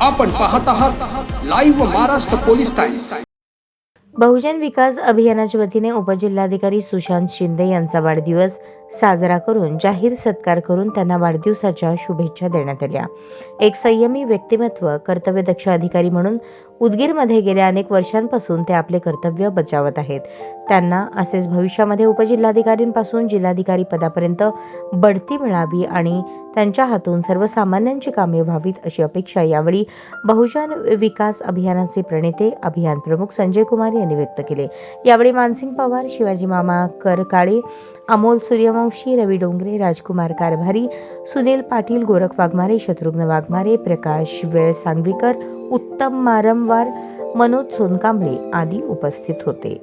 आपण पाहत आहात live Maharashtra police times Bahujan Vikas अभियानाच्या वतीने उपजिल्हाधिकारी सुशांत शिंदे यांचा वाढदिवस साजरा करून जाहीर सत्कार करून त्यांना वाढदिवसाच्या शुभेच्छा देण्यात आल्या. एक संयमी व्यक्तिमत्व कर्तव्यदक्ष अधिकारी म्हणून उदगीरमध्ये गेल्या अनेक वर्षांपासून ते आपले कर्तव्य बजावत आहेत. त्यांना असेच भविष्यामध्ये उपजिल्हाधिकारींपासून जिल्हाधिकारी पदापर्यंत बढती मिळावी आणि त्यांच्या हातून सर्वसामान्यांची कामे व्हावीत अशी अपेक्षा यावेळी बहुजन विकास अभियानाचे प्रणेते अभियान प्रमुख संजय कुमार यांनी व्यक्त केले. यावेळी मानसिंग पवार शिवाजी मामा करकाळे अमोल सूर्यवंशी रवी डोंगरे राजकुमार कारभारी सुनील पाटील गोरख वाघमारे शत्रुघ्न वाघमारे प्रकाश वेळ सांगवीकर उत्तम मारंवार मनोज सोनकांबळे आदी उपस्थित होते.